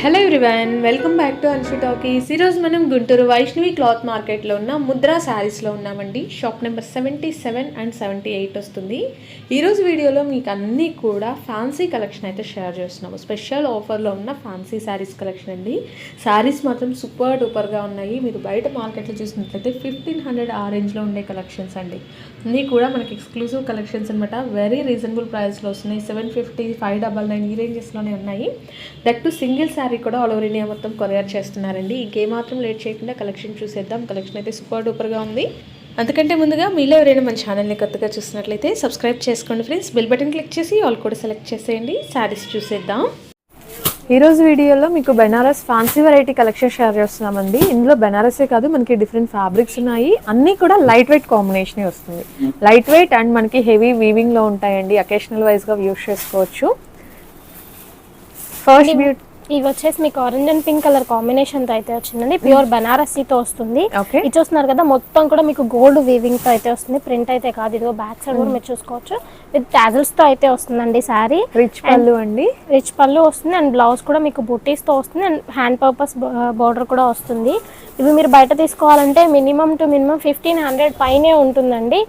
Hello everyone welcome back to అన్ఫి talkies ఈరోజు మనం Guntur Vaishnavi cloth మార్కెట్లో ఉన్న ముద్రా శారీస్లో ఉన్నామండి. Shop number seventy seven and seventy eight వస్తుంది ఈరోజు వీడియోలో మీకు అన్నీ కూడా ఫ్యాన్సీ కలెక్షన్ అయితే షేర్ చేస్తున్నాము. స్పెషల్ ఆఫర్లో ఉన్న ఫ్యాన్సీ శారీస్ కలెక్షన్ అండి. శారీస్ మాత్రం సూపర్ డూపర్గా ఉన్నాయి. మీరు బయట మార్కెట్లో చూసినట్లయితే ఫిఫ్టీన్ హండ్రెడ్ ఆ రేంజ్లో ఉండే కలెక్షన్స్ అండి. అన్నీ కూడా మనకి ఎక్స్క్లూజివ్ కలెక్షన్స్ అనమాట వెరీ రీజనబుల్ ప్రైస్లో వస్తున్నాయి. Seven fifty five double nine ఈ రేంజెస్లోనే ఉన్నాయి. దట్ టు సింగిల్ శారీ కూడా ఆల్ ఓవర్ ఇండియా మొత్తం కొరియర్ చేస్తున్నారండి. ఇంకేమాత్రం లేట్ చేయకుండా కలెక్షన్ చూసేద్దాం. కలెక్షన్ అయితే సూపర్ డూపర్గా ఉంది. అందుకంటే ముందుగా మీలో ఎవరైనా మన ఛానల్ని కొత్తగా చూసినట్లయితే సబ్స్క్రైబ్ చేసుకోండి ఫ్రెండ్స్ బెల్ బటన్ క్లిక్ చేసి ఆల్ కూడా సెలెక్ట్ చేసేయండి. శారీస్ చూసేద్దాం. ఈ రోజు వీడియోలో మీకు Banaras fancy variety collection share చేస్తున్నామండి. ఇందులో బెనారసే కాదు మనకి డిఫరెంట్ ఫ్యాబ్రిక్స్ ఉన్నాయి. అన్నీ కూడా లైట్ వెయిట్ కాంబినేషన్ వస్తుంది. లైట్ వెయిట్ అండ్ మనకి హెవీ వీవింగ్లో ఉంటాయండి. అకేషనల్ వైజ్గా యూస్ చేసుకోవచ్చు. ఫస్ట్ బ్యూటీ ఇవి వచ్చేసి మీకు ఆరెంజ్ అండ్ పింక్ కలర్ కాంబినేషన్తో అయితే వచ్చిందండి. ప్యూర్ బనారసీతో వస్తుంది. ఓకే ఇది చూస్తున్నారు కదా మొత్తం కూడా మీకు గోల్డ్ వీవింగ్తో అయితే వస్తుంది. ప్రింట్ అయితే కాదు ఇదిగో బ్యాక్ సైడ్ కూడా మీరు చూసుకోవచ్చు. విత్ టాజల్స్తో అయితే వస్తుందండి శారీ రిచ్ పళ్ళు అండి. రిచ్ పళ్ళు వస్తుంది. అండ్ బ్లౌజ్ కూడా మీకు బుటీస్తో వస్తుంది. అండ్ హ్యాండ్ పర్పస్ బార్డర్ కూడా వస్తుంది. ఇవి మీరు బయట తీసుకోవాలంటే minimum two minimum fifteen hundred పైనే ఉంటుందండి.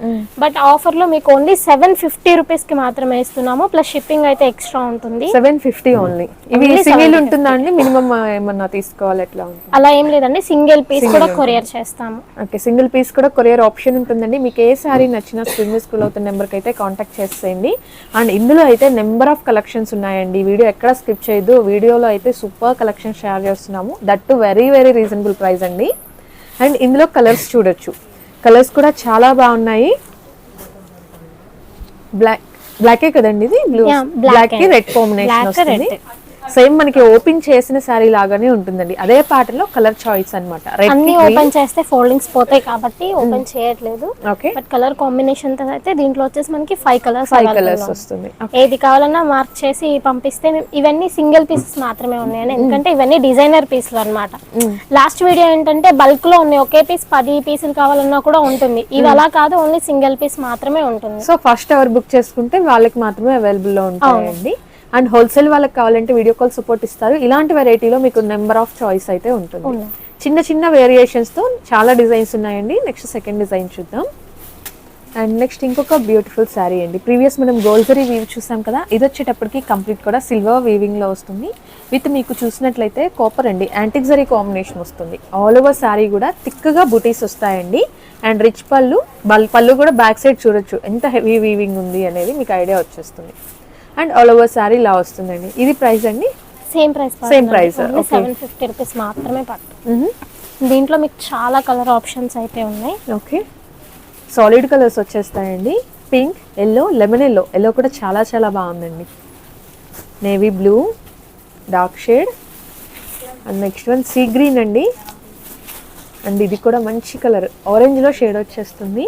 బట్ ఆఫర్లో మీకు ఓన్లీ సెవెన్ ఫిఫ్టీ రూపీస్కి మాత్రమే ఇస్తున్నాము. ప్లస్ షిప్పింగ్ అయితే ఎక్స్ట్రా ఉంటుంది. సెవెన్ ఫిఫ్టీ ఓన్లీ ఇవి Only సింగిల్ 750. ఉంటుందా అండి మినిమం ఏమన్నా తీసుకోవాలి ఎట్లా ఉంటుంది? అలా ఏం లేదండి. సింగిల్ పీస్ కూడా కొరియర్ చేస్తాము. ఓకే సింగిల్ పీస్ కూడా కొరియర్ ఆప్షన్ ఉంటుందండి. మీకు ఏ శారీ నచ్చినా మీద స్కూల్ అవుతున్న నెంబర్కి అయితే కాంటాక్ట్ చేసేయండి. అండ్ ఇందులో అయితే నెంబర్ ఆఫ్ కలెక్షన్స్ ఉన్నాయండి. వీడియో ఎక్కడ స్కిప్ చేయొద్దు. వీడియోలో అయితే సూపర్ కలెక్షన్ షేర్ చేస్తున్నాము. That too very very reasonable price అండి. అండ్ ఇందులో కలర్స్ చూడొచ్చు. కలర్స్ కూడా చాలా బాగున్నాయి. బ్లాక్ బ్లాకే కదండి ఇది? బ్లూ బ్లాక్ రెడ్ కాంబినేషన్ వస్తుంది. సేమ్ మనకి ఓపెన్ చేసిన శారీ లాగానే ఉంటుందండి. అదే ప్యాటర్న్లో కలర్ చాయిస్ అనమాట అన్ని ఓపెన్ చేస్తే ఫోల్డింగ్స్ పోతాయి కాబట్టి ఓపెన్ చేయట్లేదు. ఓకే బట్ కలర్ కాంబినేషన్తో అయితే దీంట్లో వచ్చేసి మనకి ఫైవ్ కలర్స్ ఫైవ్ కలర్స్ వస్తుంది. ఏది కావాలన్నా మార్క్ చేసి పంపిస్తే ఇవన్నీ సింగిల్ పీసెస్ మాత్రమే ఉన్నాయండి ఎందుకంటే ఇవన్నీ డిజైనర్ పీసులు అన్నమాట. లాస్ట్ వీడియో ఏంటంటే బల్క్లో ఉన్నాయి. ఒకే పీస్ పది పీసులు కావాలన్నా కూడా ఉంటుంది. ఇది అలా కాదు ఓన్లీ సింగిల్ పీస్ మాత్రమే ఉంటుంది. సో ఫస్ట్ అవర్ బుక్ చేసుకుంటే వాళ్ళకి మాత్రమే అవైలబుల్లో ఉంటాయండి. అండ్ హోల్సేల్ వాళ్ళకి కావాలంటే వీడియో కాల్ సపోర్ట్ ఇస్తారు. ఇలాంటి వెరైటీలో మీకు నెంబర్ ఆఫ్ చాయిస్ అయితే ఉంటుంది. చిన్న చిన్న వేరియేషన్స్తో చాలా డిజైన్స్ ఉన్నాయండి. నెక్స్ట్ సెకండ్ డిజైన్ చూద్దాం. అండ్ నెక్స్ట్ ఇంకొక బ్యూటిఫుల్ శారీ అండి. ప్రీవియస్ మనం గోల్జరీ వీవ్ చూసాం కదా? ఇది వచ్చేటప్పటికి కంప్లీట్ కూడా సిల్వర్ వీవింగ్లో వస్తుంది. విత్ మీకు చూసినట్లయితే కాపర్ అండి. యాంటిక్ జరీ కాంబినేషన్ వస్తుంది. ఆల్ ఓవర్ శారీ కూడా థిక్గా బుటీస్ వస్తాయండి. అండ్ రిచ్ పళ్ళు బల్ పళ్ళు కూడా బ్యాక్ సైడ్ చూడొచ్చు. ఎంత హెవీ వీవింగ్ ఉంది అనేది మీకు ఐడియా వచ్చేస్తుంది. అండ్ ఆల్ ఓవర్ శారీ ఇలా వస్తుందండి. ఇది ప్రైస్ అండి? Same price price, okay. Seven fifty rupees మాత్రమే పడుతుంది. దీంట్లో మీకు చాలా కలర్ ఆప్షన్స్ అయితే ఉన్నాయి. ఓకే సాలిడ్ కలర్స్ వచ్చేస్తాయండి. Pink yellow lemon yellow yellow కూడా చాలా చాలా బాగుందండి navy blue dark shade and next one sea green అండి. అండ్ ఇది కూడా మంచి కలర్ ఆరెంజ్లో షేడ్ వచ్చేస్తుంది.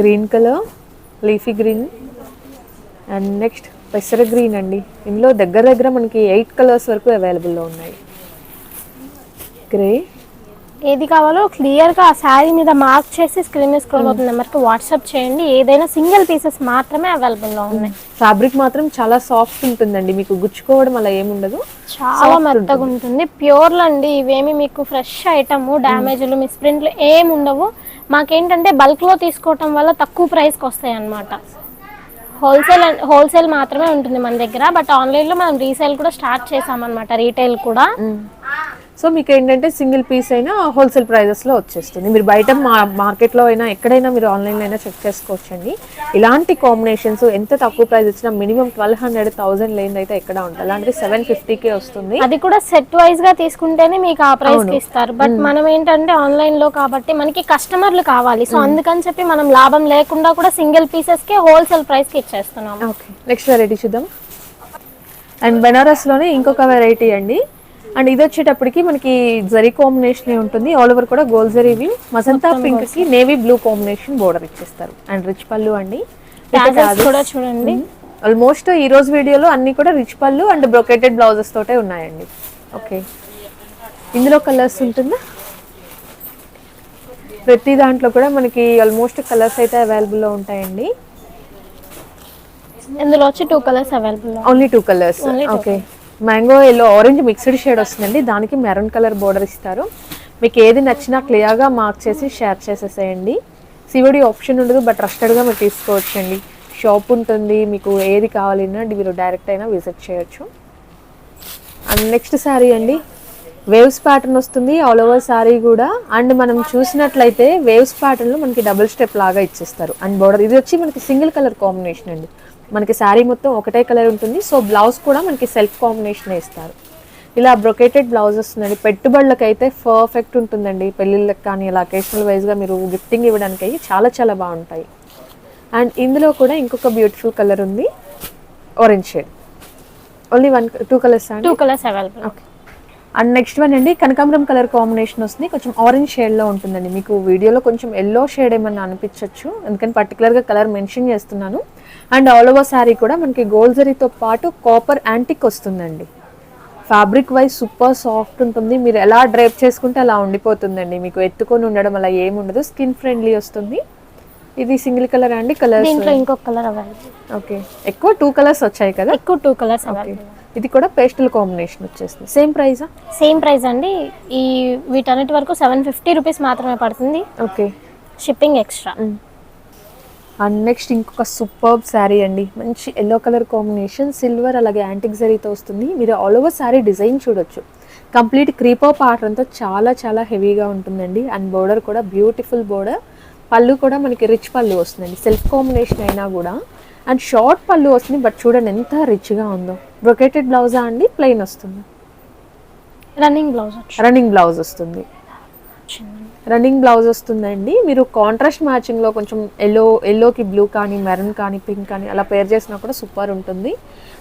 Green colour leafy green and next పెసర గ్రీన్ అండి. ఇందులో దగ్గర దగ్గర మనకి ఎయిట్ కలర్స్ వరకు అవైలబుల్లో ఉన్నాయి. గ్రే ఏది కావాలో క్లియర్గా ఆ శారీ మీద మార్క్ చేసి స్క్రీన్ మీద స్క్రోల్ అవుతున్న నెంబర్కి వాట్సాప్ చేయండి. ఏదైనా సింగిల్ పీసెస్ మాత్రమే అవైలబుల్లో ఉన్నాయి. ఫ్యాబ్రిక్ మాత్రం చాలా సాఫ్ట్ ఉంటుందండి. మీకు గుచ్చుకోవడం అలా ఏముండదు చాలా మెత్తగా ఉంటుంది. ప్యూర్ అండి ఇవేమి మీకు ఫ్రెష్ ఐటమ్ డ్యామేజ్లు మిస్ప్రింట్లు ఏమి ఉండవు. మాకేంటంటే బల్క్లో తీసుకోవటం వల్ల తక్కువ ప్రైస్కి వస్తాయి అన్నమాట హోల్సేల్ హోల్సేల్ మాత్రమే ఉంటుంది మన దగ్గర బట్ ఆన్లైన్లో మనం రీసేల్ కూడా స్టార్ట్ చేసాం అనమాట రీటైల్ కూడా. సో మీకు ఏంటంటే సింగిల్ పీస్ అయినా హోల్సేల్ ప్రైజెస్లో వచ్చేస్తుంది. మీరు బయట మా మార్కెట్లో అయినా ఎక్కడైనా మీరు ఆన్లైన్లో అయినా చెక్ చేసుకోవచ్చండి. ఇలాంటి కాంబినేషన్స్ ఎంత తక్కువ ప్రైస్ ఇచ్చినా మినిమం ట్వెల్వ్ హండ్రెడ్ థౌసండ్ లేని అయితే ఎక్కడ ఉంటుంది. అలాంటిది సెవెన్ ఫిఫ్టీకే వస్తుంది. అది కూడా సెట్ వైజ్గా తీసుకుంటేనే మీకు ఆ ప్రైస్కి ఇస్తారు. బట్ మనం ఏంటంటే ఆన్లైన్లో కాబట్టి మనకి కస్టమర్లు కావాలి. సో అందుకని చెప్పి మనం లాభం లేకుండా కూడా సింగిల్ పీసెస్కి హోల్సేల్ ప్రైస్కి ఇచ్చేస్తున్నాం ఓకే. నెక్స్ట్ వెరైటీ చూద్దాం. అండ్ బెనారస్లోనే ఇంకొక వెరైటీ అండి. అండ్ ఇది వచ్చేటప్పటికి మనకి జరీ కాంబినేషన్ ఉంటుంది. ఆల్ ఓవర్ కూడా గోల్డ్ జరీవి మజంతా పింక్కి నేవీ బ్లూ కాంబినేషన్ బోర్డర్ ఇచ్చేస్తారు. అండ్ రిచ్ పళ్ళు అండి. కూడా చూడండి. ఆల్మోస్ట్ ఈ రోజు వీడియోలో అన్ని కూడా రిచ్ పళ్ళు అండ్ బ్రొకేటెడ్ బ్లౌజెస్ తోటే ఉన్నాయండి. ఓకే ఇందులో కలర్స్ ఉంటుందా? ప్రతి దాంట్లో కూడా మనకి ఆల్మోస్ట్ కలర్స్ అయితే అవైలబుల్లో ఉంటాయండి. ఇందులో వచ్చి two colours available only two colours okay mango yellow orange mixed shade వస్తుందండి. దానికి మెరూన్ కలర్ బోర్డర్ ఇస్తారు. మీకు ఏది నచ్చినా క్లియర్గా మార్క్ చేసి షేర్ చేసేసేయండి. సివడి ఆప్షన్ ఉండదు బట్ ట్రస్టెడ్గా మీరు తీసుకోవచ్చండి. షాప్ ఉంటుంది మీకు ఏది కావాలన్నా మీరు డైరెక్ట్ అయినా విజిట్ చేయొచ్చు. అండ్ నెక్స్ట్ శారీ అండి వేవ్స్ ప్యాటర్న్ వస్తుంది ఆల్ ఓవర్ శారీ కూడా. అండ్ మనం చూసినట్లయితే వేవ్స్ ప్యాటర్న్లో మనకి డబుల్ స్టెప్ లాగా ఇచ్చేస్తారు. అండ్ బోర్డర్ ఇది వచ్చి మనకి సింగిల్ కలర్ కాంబినేషన్ అండి. మనకి శారీ మొత్తం ఒకటే కలర్ ఉంటుంది. సో బ్లౌజ్ కూడా మనకి సెల్ఫ్ కాంబినేషన్ ఇస్తారు. ఇలా బ్రొకేటెడ్ బ్లౌజ్ వస్తుందండి పెట్టుబడులకు అయితే పర్ఫెక్ట్ ఉంటుందండి. పెళ్ళిళ్ళకి కానీ ఇలా అకేషనల్ వైజ్గా మీరు గిఫ్టింగ్ ఇవ్వడానికి అయ్యి చాలా చాలా బాగుంటాయి. అండ్ ఇందులో కూడా ఇంకొక బ్యూటిఫుల్ కలర్ ఉంది. Orange shade only one two colours two colours available okay and next one అండి కనకాంబరం కలర్ కాంబినేషన్ వస్తుంది. కొంచెం ఆరెంజ్ షేడ్లో ఉంటుందండి. మీకు వీడియోలో కొంచెం ఎల్లో షేడ్ ఏమన్నా అనిపించవచ్చు ఎందుకని పర్టికులర్గా కలర్ మెన్షన్ చేస్తున్నాను. అండ్ ఆల్ ఓవర్ శారీ కూడా మనకి గోల్డ్ జరీతో పాటు కాపర్ యాంటిక్ వస్తుందండి. ఫ్యాబ్రిక్ వైజ్ సూపర్ సాఫ్ట్ ఉంటుంది. మీరు ఎలా డ్రైప్ చేసుకుంటే అలా ఉండిపోతుందండి. మీకు ఎత్తుకొని ఉండడం అలా ఏమి ఉండదు స్కిన్ ఫ్రెండ్లీ వస్తుంది. ఇది సింగిల్ కలర్ అండి కలర్స్? దీంట్లో ఇంకొక కలర్ అవైలబుల్. ఓకే. ఎక్కువ టూ కలర్స్ వచ్చాయి కదా? ఎక్కువ టూ కలర్స్ అవైలబుల్. ఇది కూడా పేస్టల్ కాంబినేషన్ వచ్చేస్తుంది సేమ్ ప్రైజా సేమ్ ప్రైస్ అండి. ఈ వీటన్నిటి వరకు సెవెన్ ఫిఫ్టీ రూపీస్ మాత్రమే పడుతుంది. Okay. Shipping extra. And next ఇంకొక సూపర్బ్ శారీ అండి. మంచి ఎల్లో కలర్ కాంబినేషన్ సిల్వర్ అలాగే యాంటిక్ జరీతో వస్తుంది. మీరు ఆల్ ఓవర్ శారీ డిజైన్ చూడొచ్చు. కంప్లీట్ క్రీపో పాటర్న్తో చాలా చాలా హెవీగా ఉంటుందండి. అండ్ బోర్డర్ కూడా బ్యూటిఫుల్ బోర్డర్. పళ్ళు కూడా మనకి రిచ్ పళ్ళు వస్తుందండి. సెల్ఫ్ కాంబినేషన్ అయినా కూడా. అండ్ షార్ట్ పళ్ళు వస్తుంది బట్ చూడండి ఎంత రిచ్గా ఉందో. బ్రొకేటెడ్ బ్లౌజా అండి? ప్లెయిన్ వస్తుంది. రన్నింగ్ బ్లౌజ్ రన్నింగ్ బ్లౌజ్ వస్తుంది. రన్నింగ్ బ్లౌజ్ వస్తుందండి. మీరు కాంట్రాస్ట్ మ్యాచింగ్లో కొంచెం ఎల్లో ఎల్లోకి బ్లూ కానీ మెరూన్ కానీ పింక్ కానీ అలా పేర్ చేసినా కూడా సూపర్ ఉంటుంది.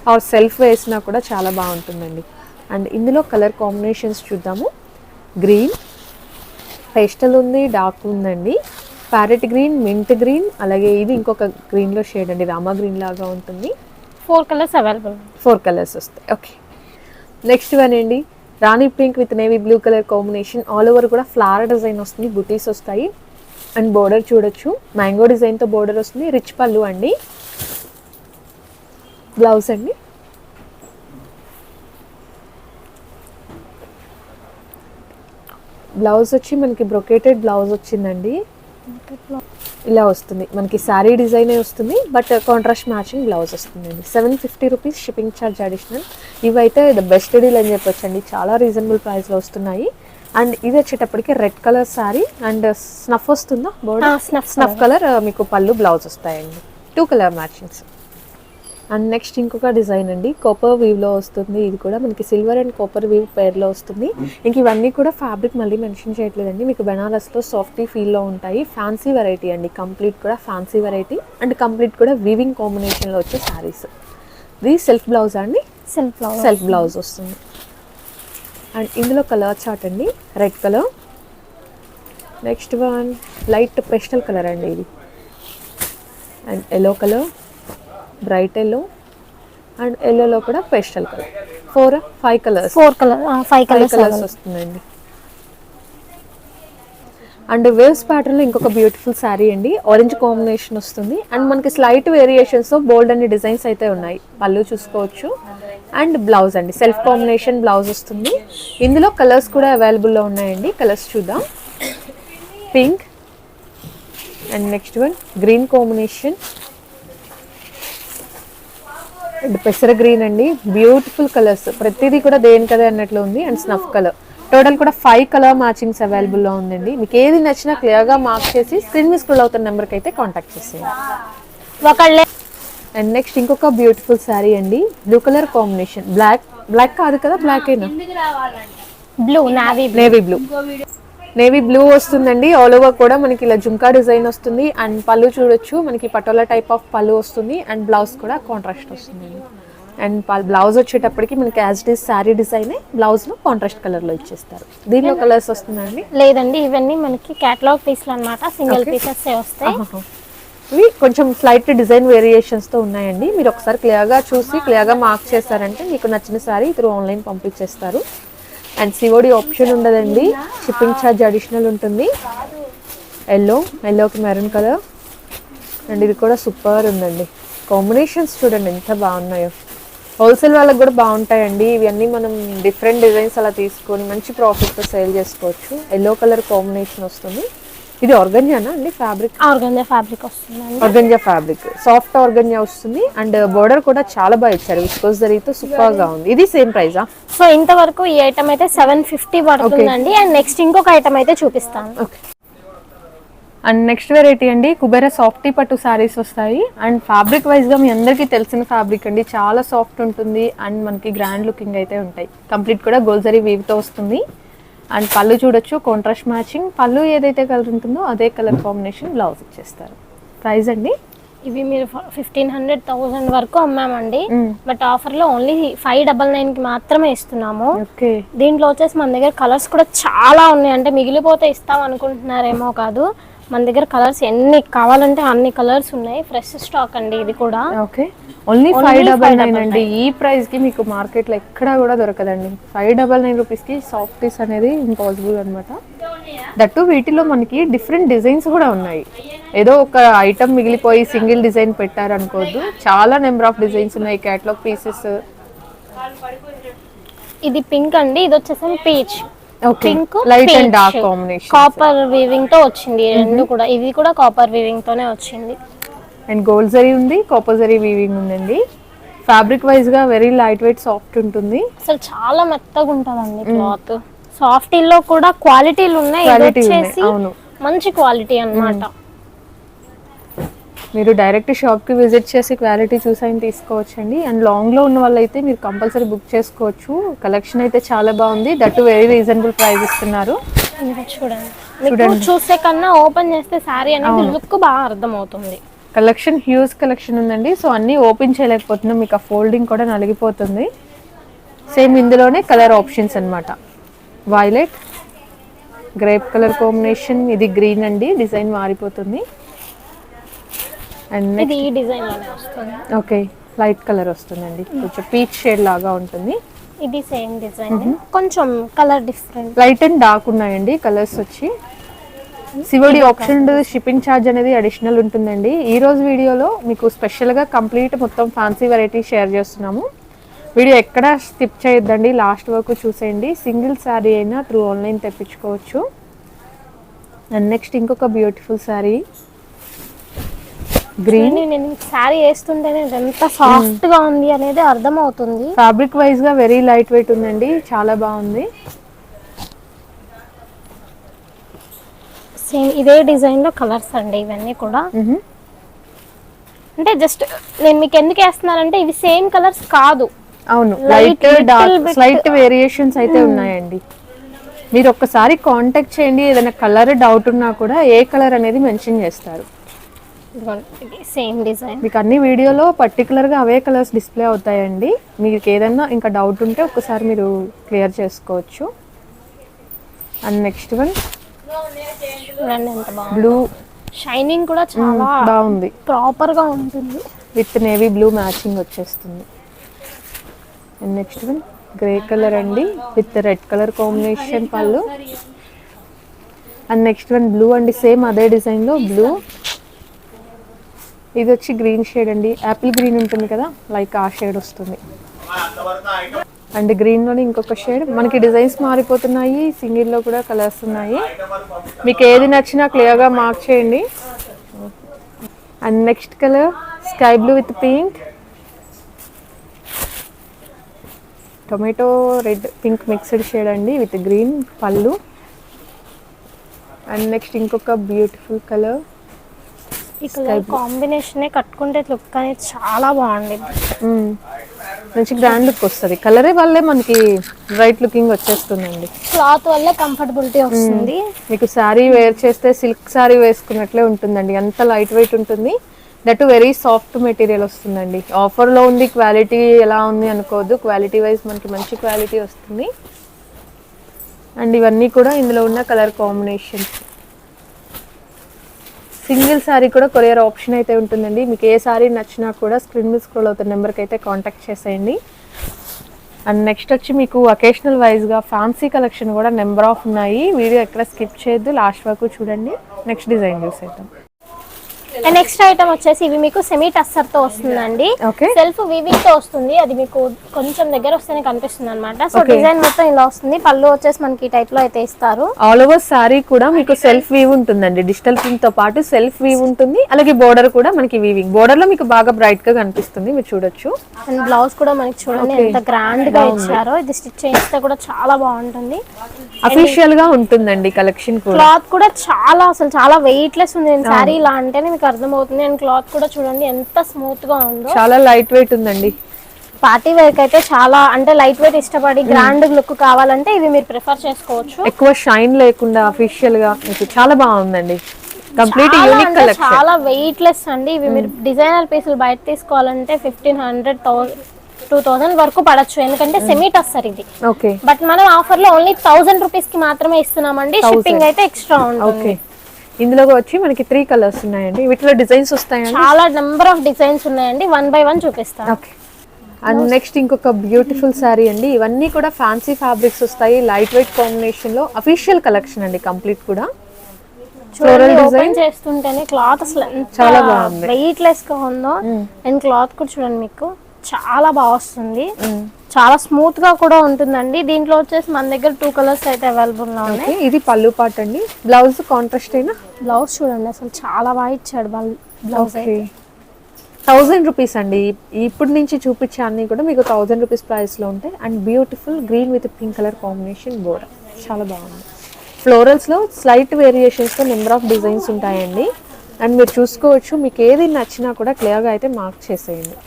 ఆర్ సెల్ఫ్ వేసినా కూడా చాలా బాగుంటుందండి. అండ్ ఇందులో కలర్ కాంబినేషన్స్ చూద్దాము. గ్రీన్ పేస్టల్ ఉంది డార్క్ ఉందండి. ప్యారెట్ గ్రీన్ మింట్ గ్రీన్ అలాగే ఇది ఇంకొక గ్రీన్లో షేడ్ అండి రామా గ్రీన్ లాగా ఉంటుంది. Four colours available four colours వస్తాయి. ఓకే నెక్స్ట్ వన్ అండి. Rani pink with navy blue colour combination all over కూడా ఫ్లవర్ డిజైన్ వస్తుంది బుటీస్ వస్తాయి. అండ్ బోర్డర్ చూడొచ్చు. మ్యాంగో డిజైన్తో బోర్డర్ వస్తుంది రిచ్ పళ్ళు అండి. బ్లౌజ్ అండి. బ్లౌజ్ వచ్చి మనకి బ్రొకేటెడ్ బ్లౌజ్ వచ్చిందండి. ఇలా వస్తుంది. మనకి శారీ డిజైనే వస్తుంది బట్ కాంట్రాస్ట్ మ్యాచింగ్ బ్లౌజ్ వస్తుందండి. Seven fifty rupees shipping charge additional ఇవైతే ద బెస్ట్ డీల్ అని చెప్పొచ్చండి. చాలా రీజనబుల్ ప్రైస్లో వస్తున్నాయి. అండ్ ఇది వచ్చేటప్పటికి red colour sari and snuff వస్తుందా? బోర్డర్ స్నఫ్ స్నఫ్ కలర్ మీకు పళ్ళు బ్లౌజ్ వస్తాయండి. Two colour matchings and next ఇంకొక డిజైన్ అండి. కాపర్ వీవ్లో వస్తుంది. ఇది కూడా మనకి సిల్వర్ అండ్ కాపర్ వీవ్ పేర్లో వస్తుంది. ఇంక ఇవన్నీ కూడా ఫ్యాబ్రిక్ మళ్ళీ మెన్షన్ చేయట్లేదండి. మీకు బెనారస్లో సాఫ్టీ ఫీల్లో ఉంటాయి. ఫ్యాన్సీ వెరైటీ అండి. కంప్లీట్ కూడా ఫ్యాన్సీ వెరైటీ అండ్ కంప్లీట్ కూడా వీవింగ్ కాంబినేషన్లో వచ్చే శారీస్ ఇది సెల్ఫ్ బ్లౌజ్ అండి. సెల్ఫ్ బ్లౌజ్ సెల్ఫ్ బ్లౌజ్ వస్తుంది. అండ్ ఇందులో కలర్ చార్ట్ అండి. Red colour next one light pastel colour అండి ఇది. And yellow colour bright yellow and ఎల్లోలో కూడా pastel colour. Four five colours. Four colour five five colours colours వస్తుందండి and waves ప్యాటర్న్లో ఇంకొక beautiful sari అండి. ఆరెంజ్ కాంబినేషన్ వస్తుంది. And మనకి స్లైట్ వేరియేషన్స్ బోల్డ్ అన్ని డిజైన్స్ అయితే ఉన్నాయి. పళ్ళు చూసుకోవచ్చు. అండ్ బ్లౌజ్ అండి. సెల్ఫ్ కాంబినేషన్ బ్లౌజ్ వస్తుంది. ఇందులో కలర్స్ కూడా అవైలబుల్లో ఉన్నాయండి. కలర్స్ చూద్దాం. Pink and next one green combination. And పెసర గ్రీన్ అండి. బ్యూటిఫుల్ కలర్స్ ప్రతిదీ కూడా దేనికదే అన్నట్లు ఉంది. And snuff colour. టోటల్ కూడా ఫైవ్ కలర్ మ్యాచింగ్స్ అవైలబుల్లో ఉందండి. మీకు ఏది నచ్చినా క్లియర్గా మార్క్ చేసి స్క్రీన్ మీ స్క్రోల్ అవుతున్న నెంబర్కి అయితే కాంటాక్ట్ చేసేయండి. ఒకళ్ళే. అండ్ నెక్స్ట్ ఇంకొక బ్యూటిఫుల్ శారీ అండి. Blue colour combination black black కాదు కదా బ్లాక్ అయినా blue navy navy blue navy blue వస్తుందండి. ఆల్ ఓవర్ కూడా మనకి ఇలా జుంకా డిజైన్ వస్తుంది. అండ్ పళ్ళు చూడొచ్చు. మనకి పటోలా టైప్ ఆఫ్ పళ్ళు వస్తుంది. అండ్ బ్లౌజ్ కూడా కాంట్రాస్ట్ వస్తుందండి అండ్ బ్లౌజ్ వచ్చేటప్పటికి మనకి యాజ్ ఇట్ ఈస్ శారీ డిజైనే బ్లౌజ్లో కాంట్రాస్ట్ కలర్లో ఇచ్చేస్తారు. దీనిలో కలర్స్ వస్తుందండి లేదండి. ఇవన్నీ మనకి కేటలాగ్ పీస్లు అన్నమాట. సింగిల్. పీసెస్ వస్తాయి. ఇవి కొంచెం స్లైట్ డిజైన్ వేరియేషన్స్తో ఉన్నాయండి. మీరు ఒకసారి క్లియర్గా చూసి క్లియర్గా మార్క్ చేశారంటే మీకు నచ్చిన సారీ త్రూ ఆన్లైన్ పంపించేస్తారు. అండ్ సిఓడి ఆప్షన్ ఉండదండి. షిప్పింగ్ ఛార్జ్ అడిషనల్ ఉంటుంది. ఎల్లో ఎల్లోకి మెరూన్ కలర్ అండ్ ఇది కూడా సూపర్ ఉందండి. కాంబినేషన్స్ చూడండి ఎంత బాగున్నాయో. హోల్సేల్ వాళ్ళకి కూడా బాగుంటాయండి. ఇవన్నీ మనం డిఫరెంట్ డిజైన్స్ అలా తీసుకొని మంచి ప్రాఫిట్తో సేల్ చేసుకోవచ్చు. ఎల్లో కలర్ కాంబినేషన్ వస్తుంది. ఇది ఆర్గంజానా అండి ఫ్యాబ్రిక్? ఆర్గంజా ఫ్యాబ్రిక్ వస్తుందండి. Organza fabric. సాఫ్ట్ ఆర్గంజా వస్తుంది అండ్ బోర్డర్ కూడా చాలా బాగా ఇచ్చారు విస్కోస్ జరీతో సూపర్గా ఉంది. ఇది సేమ్ ప్రైజా సో ఇంతవరకు ఈ ఐటమ్ అయితే సెవెన్ ఫిఫ్టీ పడుతుందండి. అండ్ నెక్స్ట్ ఇంకొక ఐటమ్ అయితే చూపిస్తాను. ఓకే అండ్ నెక్స్ట్ వెరైటీ అండి కుబేర సాఫ్టీ పట్టు సారీస్ వస్తాయి. అండ్ ఫ్యాబ్రిక్ వైజ్గా మీ అందరికీ తెలిసిన ఫ్యాబ్రిక్ అండి. చాలా సాఫ్ట్ ఉంటుంది అండ్ మనకి గ్రాండ్ లుకింగ్ అయితే ఉంటాయి. కంప్లీట్ కూడా గోల్జరీ వీవ్తో వస్తుంది. అండ్ పళ్ళు చూడొచ్చు కాంట్రాస్ట్ మ్యాచింగ్ పళ్ళు ఏదైతే కలర్ ఉంటుందో అదే కలర్ కాంబినేషన్ బ్లౌజ్ ఇచ్చేస్తారు. ప్రైస్ అండి? ఇవి మీరు ఫిఫ్టీన్ హండ్రెడ్ థౌసండ్ వరకు అమ్మామండి. బట్ ఆఫర్లో ఓన్లీ ఫైవ్ డబల్ నైన్కి మాత్రమే ఇస్తున్నాము. ఓకే. దీంట్లో వచ్చేసి మన దగ్గర కలర్స్ కూడా చాలా ఉన్నాయి. అంటే మిగిలిపోతే ఇస్తాం అనుకుంటున్నారేమో కాదు. మన దగ్గర కలర్స్ ఎన్ని కావాలంటే అన్ని కలర్స్ ఉన్నాయి. ఫ్రెష్ స్టాక్ అండి ఇది కూడా. Okay only five double 599 nine అండి. ఈ ప్రైస్కి మీకు మార్కెట్లో ఎక్కడా కూడా దొరకదండి. ఫైవ్ డబల్ నైన్ రూపీస్కి సాఫ్ట్ పీస్ అనేది ఇంపాసిబుల్ అనమాట దట్టు వీటిలో మనకి డిఫరెంట్ డిజైన్స్ కూడా ఉన్నాయి. ఏదో ఒక ఐటమ్ మిగిలిపోయి సింగిల్ డిజైన్ పెట్టారు అనుకోవద్దు చాలా నెంబర్ ఆఫ్ డిజైన్స్ ఉన్నాయి. క్యాట్లాగ్ పీసెస్ ఇది పింక్ అండి. ఇది వచ్చేసి peach pink light and dark combination copper వీవింగ్తో వచ్చింది. ఈ రెండు కూడా. ఇది కూడా కాపర్ వీవింగ్ తోనే వచ్చింది. అండ్ గోల్డ్ జరీ ఉంది కాపర్ జరీ వీవింగ్ ఉందండి. ఫ్యాబ్రిక్ వైజ్గా వెరీ లైట్ వెయిట్ సాఫ్ట్ ఉంటుంది. అసలు చాలా మెత్తగా ఉంటదండి క్లాత్. సాఫ్ట్లో కూడా క్వాలిటీలు ఉన్నాయి. వచ్చేసి. మంచి క్వాలిటీ అన్నమాట. మీరు డైరెక్ట్ షాప్కి విజిట్ చేసి క్వాలిటీ చూసి అయిన తీసుకోవచ్చండి. అండ్ లాంగ్లో ఉన్న వాళ్ళైతే మీరు కంపల్సరీ బుక్ చేసుకోవచ్చు. కలెక్షన్ అయితే చాలా బాగుంది. దట్ వెరీ రీజనబుల్ ప్రైస్ ఇస్తున్నారు. చూడండి. చూసే కన్నా ఓపెన్ చేస్తే శారీ అనేది లుక్ బాగా అర్థమవుతుంది. కలెక్షన్ హ్యూజ్ కలెక్షన్ ఉందండి. సో అన్నీ ఓపెన్ చేయలేకపోతున్నాం. మీకు ఆ ఫోల్డింగ్ కూడా నలిగిపోతుంది. సేమ్ ఇందులోనే కలర్ ఆప్షన్స్ అన్నమాట. Violet grape colour combination. ఇది గ్రీన్ అండి. డిజైన్ మారిపోతుంది. అండ్ ఇది ఈ డిజైన్ వస్తుంది. ఓకే లైట్ కలర్ వస్తుందండి. కొంచెం పీచ్ షేడ్ లాగా ఉంటుంది. ఇది సేమ్ డిజైన్ కొంచెం colour different light and dark ఉన్నాయండి కలర్స్ వచ్చి. సివడి ఆప్షన్ షిప్పింగ్ ఛార్జ్ అనేది అడిషనల్ ఉంటుందండి. ఈ రోజు వీడియోలో మీకు స్పెషల్గా కంప్లీట్ మొత్తం ఫ్యాన్సీ వెరైటీ షేర్ చేస్తున్నాము. వీడియో ఎక్కడ స్కిప్ చేయొద్దండి లాస్ట్ వరకు చూసేయండి. సింగిల్ శారీ అయినా త్రూ ఆన్లైన్ తెప్పించుకోవచ్చు. అండ్ నెక్స్ట్ ఇంకొక బ్యూటిఫుల్ శారీ గ్రీన్ నేను శారీ వేస్తుంటేనే ఎంత సాఫ్ట్గా ఉంది అనేది అర్థం అవుతుంది ఫ్యాబ్రిక్ వైజ్గా వెరీ లైట్ వెయిట్ ఉందండి చాలా బాగుంది. సేమ్ ఇదే డిజైన్లో కలర్స్ అండి ఇవన్నీ కూడా. అంటే జస్ట్ నేను మీకు ఎందుకు వేస్తున్నానంటే ఇవి సేమ్ కలర్స్ కాదు. అవును లైట్ డార్క్ స్లైట్ వేరియేషన్స్ అయితే ఉన్నాయండి. మీరు ఒక్కసారి కాంటాక్ట్ చేయండి ఏదైనా కలర్ డౌట్ ఉన్నా కూడా ఏ కలర్ అనేది మెన్షన్ చేస్తారు. సేమ్ డిజైన్ మీకు అన్ని వీడియోలో పర్టికులర్గా అవే కలర్స్ డిస్ప్లే అవుతాయండి. మీకు ఏదైనా ఇంకా డౌట్ ఉంటే ఒక్కసారి మీరు క్లియర్ చేసుకోవచ్చు. And next one blue shining కూడా చాలా బాగుంది. ప్రాపర్గా ఉంటుంది. విత్ నేవీ బ్లూ మ్యాచింగ్ వచ్చేస్తుంది. And next one grey colour అండి. With red colour combination pallu. And next one blue అండి. సేమ్ అదే డిజైన్లో బ్లూ ఇది వచ్చి గ్రీన్ షేడ్ అండి. యాపిల్ గ్రీన్ ఉంటుంది కదా లైక్ ఆ షేడ్ వస్తుంది. అండ్ గ్రీన్లోనే ఇంకొక షేడ్ మనకి డిజైన్స్ మారిపోతున్నాయి సింగిల్లో కూడా కలర్స్ ఉన్నాయి. మీకు ఏది నచ్చినా క్లియర్గా మార్క్ చేయండి. And next colour sky blue with pink tomato red pink mixed shade అండి with green pallu. And next ఇంకొక బ్యూటిఫుల్ కలర్ కలర్ కాంబినేషన్ కట్టుకుంటే లుక్ అనేది చాలా బాగుంది. మంచి గ్రాండ్ లుక్ వస్తుంది. కలరే వల్లే మనకి బ్రైట్ లుకింగ్ వచ్చేస్తుందండి. క్లాత్ వల్ల కంఫర్టబిలిటీ వస్తుంది. మీకు శారీ వేర్ చేస్తే సిల్క్ శారీ వేసుకున్నట్లే ఉంటుందండి. ఎంత లైట్ వెయిట్ ఉంటుంది. దట్ వెరీ సాఫ్ట్ మెటీరియల్ వస్తుందండి. ఆఫర్లో ఉంది క్వాలిటీ ఎలా ఉంది అనుకోవద్దు. క్వాలిటీ వైజ్ మనకి మంచి క్వాలిటీ వస్తుంది. అండ్ ఇవన్నీ కూడా ఇందులో ఉన్న కలర్ కాంబినేషన్స్ సింగిల్ శారీ కూడా కొరియర్ ఆప్షన్ అయితే ఉంటుందండి. మీకు ఏ శారీ నచ్చినా కూడా స్క్రీన్ మీద స్క్రోల్ అవుతున్న నెంబర్కి అయితే కాంటాక్ట్ చేసేయండి. అండ్ నెక్స్ట్ వచ్చి మీకు అకేషనల్ వైజ్గా ఫ్యాన్సీ కలెక్షన్ కూడా నెంబర్ ఆఫ్ ఉన్నాయి. వీడియో ఎక్కడ స్కిప్ చేయొద్దు. లాస్ట్ వరకు చూడండి. నెక్స్ట్ డిజైన్ చూసేద్దాం. నెక్స్ట్ ఐటమ్ వచ్చేసి ఇవి మీకు సెమీ టస్సర్తో వస్తుందండి. సెల్ఫ్ వీవింగ్తో వస్తుంది. అది మీకు కొంచెం దగ్గర వస్తేనే కనిపిస్తుంది అనమాట సో. డిజైన్ మొత్తం ఇలా వస్తుంది. పళ్ళు వచ్చేసి మనకి టైప్లో అయితే ఇస్తారు. ఆల్ ఓవర్ సారీ కూడా మీకు సెల్ఫ్ వీవ్ ఉంటుందండి. డిజిటల్ ప్రింట్తో పాటు సెల్ఫ్ వీవ్ ఉంటుంది. అలాగే బోర్డర్ కూడా మనకి వీవింగ్ బోర్డర్లో మీకు బాగా బ్రైట్గా కనిపిస్తుంది. మీరు చూడొచ్చు. అండ్ బ్లౌజ్ కూడా మనకి చూడండి. ఎంత గ్రాండ్గా ఇచ్చారో. ఇది స్టిచ్ చేస్తే కూడా చాలా బాగుంటుంది. అఫీషియల్గా ఉంటుందండి కలెక్షన్ కూడా. క్లాత్ కూడా చాలా అసలు చాలా వెయిట్ లెస్ ఉంది శారీ ఇలా అంటేనే మీకు అర్థమవుతుంది. అండ్ క్లాత్ కూడా చూడండి ఎంత స్మూత్గా ఉందో. చాలా లైట్ వెయిట్ ఉందండి. పార్టీ వేర్ అయితే చాలా అంటే లైట్ వెయిట్ ఇష్టపడి గ్రాండ్ లుక్ కావాలంటే ఇవి మీరు ప్రిఫర్ చేసుకోవచ్చు. ఎక్కువ షైన్ లేకుండా అఫీషియల్గా మీకు చాలా బాగుందండి. కంప్లీట్ యూనిక్ కలెక్షన్ చాలా వెయిట్ లెస్ అండి. ఇవి మీరు డిజైనర్ పీసులు బయట తీసుకోవాలంటే ఫిఫ్టీన్ హండ్రెడ్ టూ థౌసండ్ వరకు పడచ్చు. ఎందుకంటే సెమీ టస్సర్ ఇది. ఓకే. బట్ మనం ఆఫర్లో ఓన్లీ థౌసండ్ రూపీస్కి మాత్రమే ఇస్తున్నామండి. షిప్పింగ్ అయితే ఎక్స్ట్రా ఉంటుంది. ఓకే. ఇందులో వచ్చి మనకి త్రీ కలర్స్ ఉన్నాయండి. వీటిలో డిజైన్స్ వస్తాయండి? చాలా నెంబర్ ఆఫ్ డిజైన్స్ ఉన్నాయండి. వన్ బై వన్ చూపిస్తాను. ఓకే అండ్ నెక్స్ట్ ఇంకొక బ్యూటిఫుల్ శారీ అండి. ఇవన్నీ కూడా ఫ్యాన్సీ ఫ్యాబ్రిక్స్ వస్తాయి. లైట్ వెయిట్ కాంబినేషన్లో అఫీషియల్ కలెక్షన్ అండి కంప్లీట్ కూడా. Design. ఓపెన్ చేస్తుంటేనే క్లాత్ అసలు చాలా బాగుంది. వెయిట్ లెస్గా ఉందో. అండ్ క్లాత్ కూడా చూడండి మీకు. చాలా బాగా వస్తుంది. చాలా స్మూత్గా కూడా ఉంటుందండి. దీంట్లో వచ్చేసి మన దగ్గర టూ కలర్స్ అయితే అవైలబుల్గా ఉన్నాయి. ఇది పళ్ళు పాట అండి. బ్లౌజ్ కాంట్రాస్ట్ అయినా బ్లౌజ్ చూడండి అసలు చాలా బాగా ఇచ్చాడు బ్లౌజ్ థౌజండ్ రూపీస్ అండి. ఇప్పుడు నుంచి చూపించే అన్ని కూడా మీకు థౌజండ్ రూపీస్ ప్రైస్లో ఉంటాయి. And beautiful green with pink colour combination border చాలా బాగుంది. ఫ్లోరల్స్లో స్లైట్ వేరియేషన్స్తో నెంబర్ ఆఫ్ డిజైన్స్ ఉంటాయండి. అండ్ మీరు చూసుకోవచ్చు మీకు ఏది నచ్చినా కూడా క్లియర్గా అయితే మార్క్ చేసేయండి.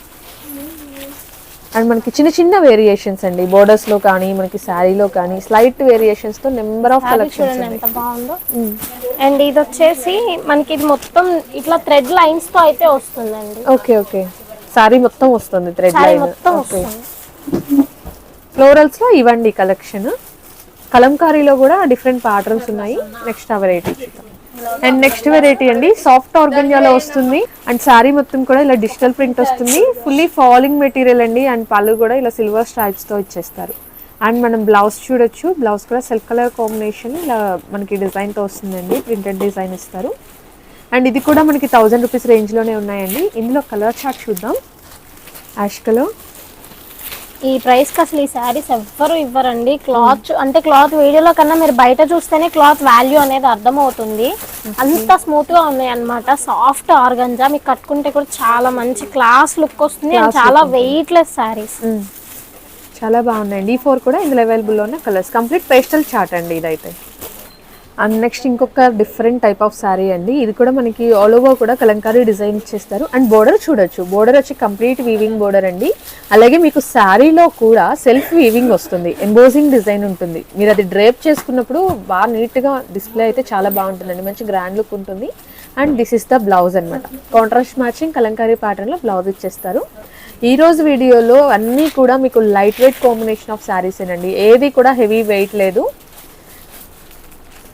అండ్ మనకి చిన్న చిన్న వేరియేషన్స్ అండి. బోర్డర్స్లో కానీ మనకి శారీలో కానీ స్లైట్ వేరియేషన్స్తో నెంబర్ ఆఫ్ కలెక్షన్స్ చూడండి ఎంత బాగుందో. అండ్ ఇది వచ్చేసి మనకి ఇది మొత్తం ఇట్లా థ్రెడ్ లైన్స్తో అయితే వస్తుందండి. ఓకే ఓకే శారీ మొత్తం వస్తుంది థ్రెడ్ లైన్ మొత్తం ఓకే ఫ్లోరల్స్లో ఇవ్వండి కలెక్షన్ కలంకారీలో కూడా డిఫరెంట్ ప్యాటర్న్స్ ఉన్నాయి. నెక్స్ట్ ఆ వెరైటీ అండ్ నెక్స్ట్ వెరైటీ అండి సాఫ్ట్ ఆర్గంజాలో వస్తుంది. అండ్ శారీ మొత్తం కూడా ఇలా డిజిటల్ ప్రింట్ వస్తుంది. ఫుల్లీ ఫాలింగ్ మెటీరియల్ అండి అండ్ పళ్ళు కూడా ఇలా సిల్వర్ స్ట్రైప్స్తో ఇచ్చేస్తారు. అండ్ మనం బ్లౌజ్ చూడొచ్చు. బ్లౌజ్ కూడా సెల్ఫ్ కలర్ కాంబినేషన్ ఇలా మనకి డిజైన్తో వస్తుందండి ప్రింటెడ్ డిజైన్ ఇస్తారు. అండ్ ఇది కూడా మనకి థౌజండ్ రూపీస్ రేంజ్లోనే ఉన్నాయండి. ఇందులో కలర్ చార్ట్ చూద్దాం. యాష్ కలర్ ఈ ప్రైస్కి అసలు ఈ శారీస్ ఎవ్వరు ఇవ్వరండి. క్లాత్ అంటే క్లాత్ వీడియోలో కన్నా మీరు బయట చూస్తేనే క్లాత్ వాల్యూ అనేది అర్థమవుతుంది. అంత స్మూత్గా ఉన్నాయి అనమాట సాఫ్ట్ ఆర్గంజా మీకు కట్టుకుంటే కూడా చాలా మంచి క్లాస్ లుక్ వస్తుంది అండ్ చాలా వెయిట్ లెస్ శారీస్ చాలా బాగున్నాయండి. ఈ ఫోర్ కూడా ఇందులో అవైలబుల్లో ఉన్న కలర్స్ కంప్లీట్ పేస్టల్ చార్ట్ అండి ఇదైతే. అండ్ నెక్స్ట్ ఇంకొక డిఫరెంట్ టైప్ ఆఫ్ శారీ అండి. ఇది కూడా మనకి ఆల్ ఓవర్ కూడా కలంకారీ డిజైన్ ఇచ్చేస్తారు అండ్ బోర్డర్ చూడొచ్చు. బోర్డర్ వచ్చి కంప్లీట్ వీవింగ్ బోర్డర్ అండి. అలాగే మీకు శారీలో కూడా సెల్ఫ్ వీవింగ్ వస్తుంది. ఎంబోజింగ్ డిజైన్ ఉంటుంది. మీరు అది డ్రేప్ చేసుకున్నప్పుడు బాగా నీట్గా డిస్ప్లే అయితే చాలా బాగుంటుందండి. మంచి గ్రాండ్ లుక్ ఉంటుంది. And this is the blouse అనమాట కాంట్రాస్ట్ మ్యాచింగ్ కలంకారీ ప్యాటర్న్లో బ్లౌజ్ ఇచ్చేస్తారు. ఈ రోజు వీడియోలో అన్నీ కూడా మీకు light weight combination of saris ఏనండి. ఏది కూడా హెవీ వెయిట్ లేదు.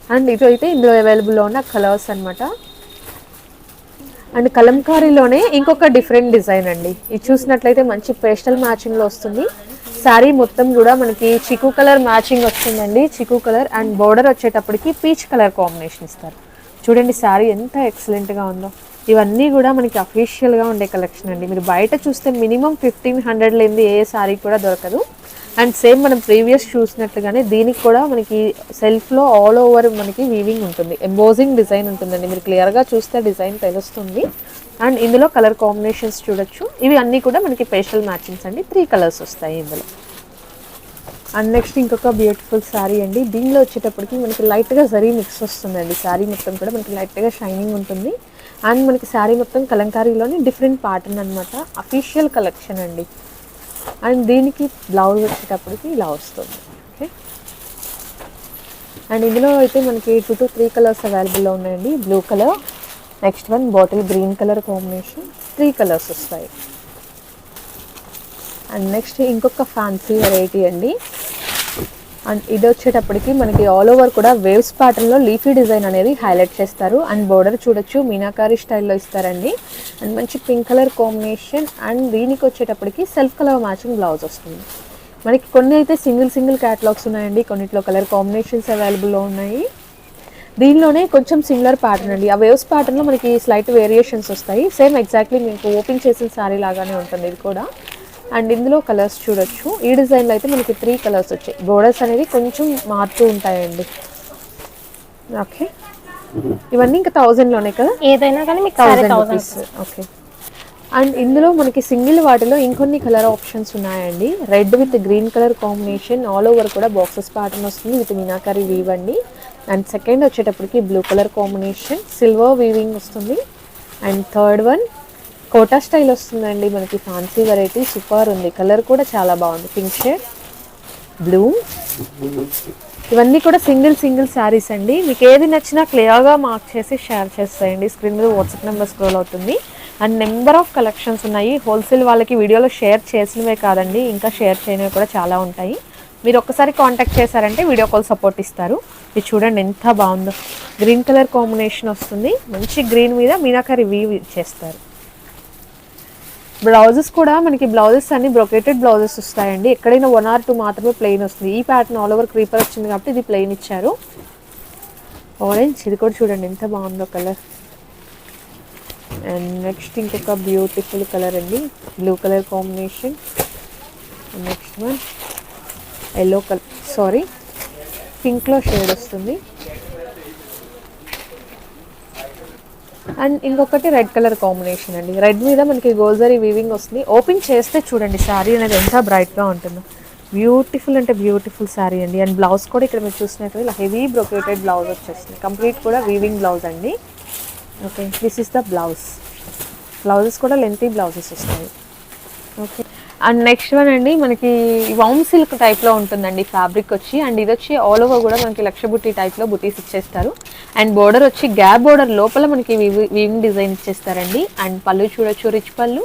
అండ్ ఇది అయితే ఇందులో అవైలబుల్లో ఉన్న కలర్స్ అనమాట అండ్ కలంకారీలోనే ఇంకొక డిఫరెంట్ డిజైన్ అండి. ఇది చూసినట్లయితే మంచి పేస్టల్ మ్యాచింగ్లో వస్తుంది. శారీ మొత్తం కూడా మనకి చికు కలర్ మ్యాచింగ్ వస్తుందండి. చికు కలర్ అండ్ బోర్డర్ వచ్చేటప్పటికి పీచ్ కలర్ కాంబినేషన్ ఇస్తారు. చూడండి శారీ ఎంత ఎక్సలెంట్గా ఉందో. ఇవన్నీ కూడా మనకి అఫీషియల్గా ఉండే కలెక్షన్ అండి. మీరు బయట చూస్తే మినిమం ఫిఫ్టీన్ హండ్రెడ్ లేనిది ఏ శారీ కూడా దొరకదు. అండ్ సేమ్ మనం ప్రీవియస్ చూసినట్లుగానే దీనికి కూడా మనకి సెల్ఫ్లో ఆల్ ఓవర్ మనకి వీవింగ్ ఉంటుంది. ఎంబోజింగ్ డిజైన్ ఉంటుందండి. మీరు క్లియర్గా చూస్తే డిజైన్ తెలుస్తుంది. అండ్ ఇందులో కలర్ కాంబినేషన్స్ చూడొచ్చు. ఇవి అన్నీ కూడా మనకి పేస్టల్ మ్యాచింగ్స్ అండి. త్రీ కలర్స్ వస్తాయి ఇందులో. అండ్ నెక్స్ట్ ఇంకొక బ్యూటిఫుల్ శారీ అండి. దీనిలో వచ్చేటప్పటికి మనకి లైట్గా జరీ మిక్స్ వస్తుందండి. శారీ మొత్తం కూడా మనకి లైట్గా షైనింగ్ ఉంటుంది. అండ్ మనకి శారీ మొత్తం కలంకారీలోని డిఫరెంట్ ప్యాటర్న్ అనమాట అఫీషియల్ కలెక్షన్ అండి. అండ్ దీనికి బ్లౌజ్ వచ్చేటప్పటికి ఇలా వస్తుంది. ఓకే? అండ్ ఇందులో అయితే మనకి టూ టు త్రీ కలర్స్ అవైలబుల్లో ఉన్నాయండి. Blue colour next one bottle green colour combination three colours వస్తాయి. అండ్ నెక్స్ట్ ఇంకొక ఫ్యాన్సీ వెరైటీ అండి. అండ్ ఇది వచ్చేటప్పటికి మనకి ఆల్ ఓవర్ కూడా వేవ్స్ ప్యాటర్న్లో లీఫీ డిజైన్ అనేది హైలైట్ చేస్తారు. అండ్ బోర్డర్ చూడొచ్చు మీనాకారి స్టైల్లో ఇస్తారండి. అండ్ మంచి పింక్ కలర్ కాంబినేషన్ అండ్ దీనికి వచ్చేటప్పటికి సెల్ఫ్ కలర్ మ్యాచింగ్ బ్లౌజ్ వస్తుంది. మనకి కొన్ని అయితే సింగిల్ సింగిల్ క్యాటలాగ్స్ ఉన్నాయండి. కొన్నిట్లో కలర్ కాంబినేషన్స్ అవైలబుల్లో ఉన్నాయి. దీనిలోనే కొంచెం సిమిలర్ ప్యాటర్న్ అండి. ఆ వేవ్స్ ప్యాటర్న్లో మనకి స్లైట్ వేరియేషన్స్ వస్తాయి. సేమ్ ఎగ్జాక్ట్లీ మీకు ఓపెన్ చేసిన శారీ లాగానే ఉంటుంది ఇది కూడా. అండ్ ఇందులో కలర్స్ చూడొచ్చు. ఈ డిజైన్లో అయితే మనకి త్రీ కలర్స్ వచ్చాయి. బోర్డర్స్ అనేది కొంచెం మారుతూ ఉంటాయండి. ఓకే ఇవన్నీ ఇంకా థౌజండ్లోనే కదా? ఏదైనా కానీ మీకు థౌజండ్ రూపీస్ ఓకే అండ్ ఇందులో మనకి సింగిల్ వాటిలో ఇంకొన్ని కలర్ ఆప్షన్స్ ఉన్నాయండి. Red with green colour combination all over కూడా బాక్సెస్ ప్యాటర్న్ వస్తుంది. విత్ మీనాకరి వీవ్ అండి. అండ్ సెకండ్ వచ్చేటప్పటికి blue colour combination silver weaving వస్తుంది. And third one Kota style వస్తుందండి. మనకి ఫ్యాన్సీ వెరైటీ సూపర్ ఉంది. కలర్ కూడా చాలా బాగుంది. పింక్ షేడ్ బ్లూ ఇవన్నీ కూడా సింగిల్ సింగిల్ శారీస్ అండి. మీకు ఏది నచ్చినా క్లియర్గా మార్క్ చేసి షేర్ చేస్తాయండి స్క్రీన్ మీద వాట్సాప్ నెంబర్ స్క్రోల్ అవుతుంది. అండ్ నెంబర్ ఆఫ్ కలెక్షన్స్ ఉన్నాయి. హోల్సేల్ వాళ్ళకి వీడియోలో షేర్ చేసినవే కాదండి. ఇంకా షేర్ చేయనివి కూడా చాలా ఉంటాయి. మీరు ఒక్కసారి కాంటాక్ట్ చేశారంటే వీడియో కాల్ సపోర్ట్ ఇస్తారు. ఇది చూడండి ఎంత బాగుందో. గ్రీన్ కలర్ కాంబినేషన్ వస్తుంది. మంచి గ్రీన్ మీద మీనాకరి వీవ్ చేస్తారు. బ్లౌజెస్ కూడా మనకి బ్లౌజెస్ అన్ని బ్రొకేటెడ్ బ్లౌజెస్ వస్తాయండి. ఎక్కడైనా వన్ ఆర్ టూ మాత్రమే ప్లెయిన్ వస్తుంది. ఈ ప్యాటర్న్ ఆల్ ఓవర్ క్రీపర్ వచ్చింది కాబట్టి ఇది ప్లెయిన్ ఇచ్చారు. ఆరెంజ్ ఇది కూడా చూడండి ఎంత బాగుందో కలర్ అండ్ నెక్స్ట్ ఇంకొక బ్యూటిఫుల్ కలర్ అండి. Blue colour combination next one yellow colour sari పింక్లో shade వస్తుంది. అండ్ ఇంకొకటి రెడ్ కలర్ కాంబినేషన్ అండి. రెడ్ మీద మనకి గోల్జరీ వీవింగ్ వస్తుంది. ఓపెన్ చేస్తే చూడండి శారీ అనేది ఎంత బ్రైట్గా ఉంటుందో. బ్యూటిఫుల్ అంటే బ్యూటిఫుల్ శారీ అండి. అండ్ బ్లౌజ్ కూడా ఇక్కడ మీరు చూసినట్టు ఇలా హెవీ బ్రొకేటెడ్ బ్లౌజ్ వచ్చేస్తుంది. కంప్లీట్ కూడా వీవింగ్ బ్లౌజ్ అండి. Okay this is the blouse blouses కూడా లెంతీ బ్లౌజెస్ వస్తాయి. ఓకే అండ్ నెక్స్ట్ వన్ అండి మనకి వౌమ్ సిల్క్ టైప్లో ఉంటుందండి ఫ్యాబ్రిక్ వచ్చి. అండ్ ఇది వచ్చి ఆల్ ఓవర్ కూడా మనకి లక్ష బుట్టి టైప్లో బుటీస్ ఇచ్చేస్తారు. అండ్ బోర్డర్ వచ్చి గ్యాప్ బోర్డర్ లోపల మనకి వీవింగ్ డిజైన్ ఇచ్చేస్తారండి. అండ్ పళ్ళు చూడొచ్చు రిచ్ పళ్ళు.